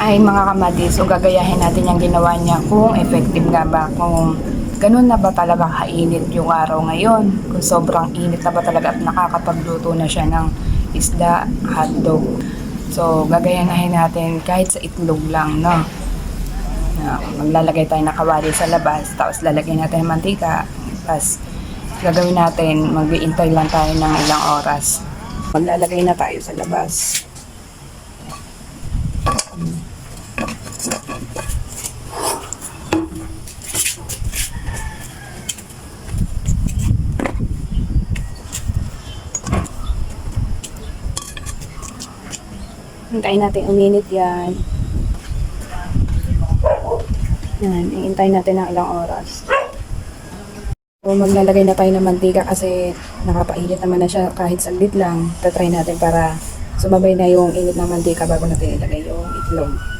Ay mga kamadi, so gagayahin natin yung ginawa niya kung effective nga ba, kung ganun na ba talaga kainit yung araw ngayon, kung sobrang init na ba talaga at nakakapagluto na siya ng isda, hotdog. So gagayahin natin kahit sa itlog lang, no? Na maglalagay tayo ng kawali sa labas, tapos lalagay natin ng mantika, tapos gagawin natin, mag-iintay lang tayo ng ilang oras. Maglalagay na tayo sa labas. Hintayin natin uminit yan. Yan, iintayin natin ng ilang oras. So, maglalagay na tayo ng mantika kasi nakapainit naman na siya kahit saglit lang. Tatry natin para sumabay na yung init ng mantika bago natin ilagay yung itlog.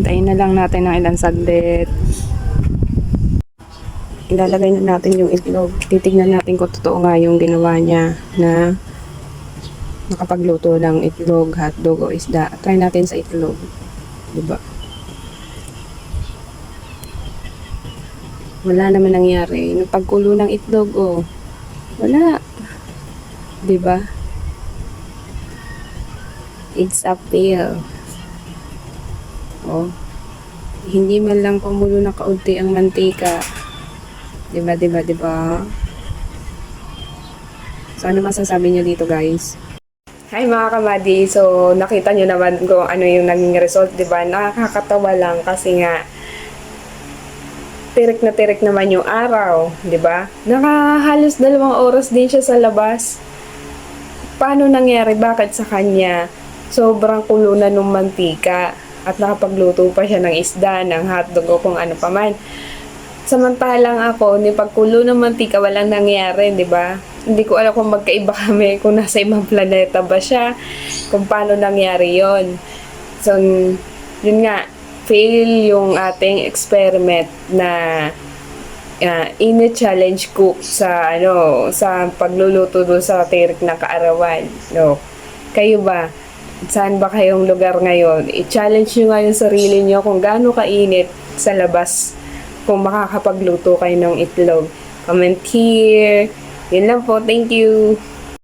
Hintayin na lang natin ng ilang saglit. Ilalagay na natin yung itlog. Titignan natin kung totoo nga yung ginawa niya na nakapagluto ng itlog, hotdog o isda. Try natin sa itlog. Diba? Wala naman nangyari. Nung pagkulo ng itlog, oh. Wala. Diba? It's a fail. Oh. Hindi man lang kumulo na kaunti ang mantika. Diba, diba, diba? So, ano masasabi niyo dito, guys? Hi mga kamadi, so nakita nyo naman kung ano yung naging result, di ba? Nakakatawa lang kasi nga tirik na tirik naman yung araw, di ba? Nakahalos dalawang oras din siya sa labas. Paano nangyari? Bakit sa kanya? Sobrang kulo na nung mantika at nakapagluto pa siya ng isda, ng hotdog o kung ano pa man. Samantalang ako, ni pagkulo ng mantika, walang nangyari, di ba? Hindi ko alam kung magkaiba kami, kung nasa ibang planeta ba siya, kung paano nangyari yon So, yun nga, fail yung ating experiment na uh, init challenge cook sa ano sa pagluluto doon sa tirik na kaarawan. No. Kayo ba? Saan ba kayong lugar ngayon? I-challenge nyo nga yung sarili nyo kung gaano kainit sa labas kung makakapagluto kayo ng itlog. Comment here. Yun lang po. Thank you.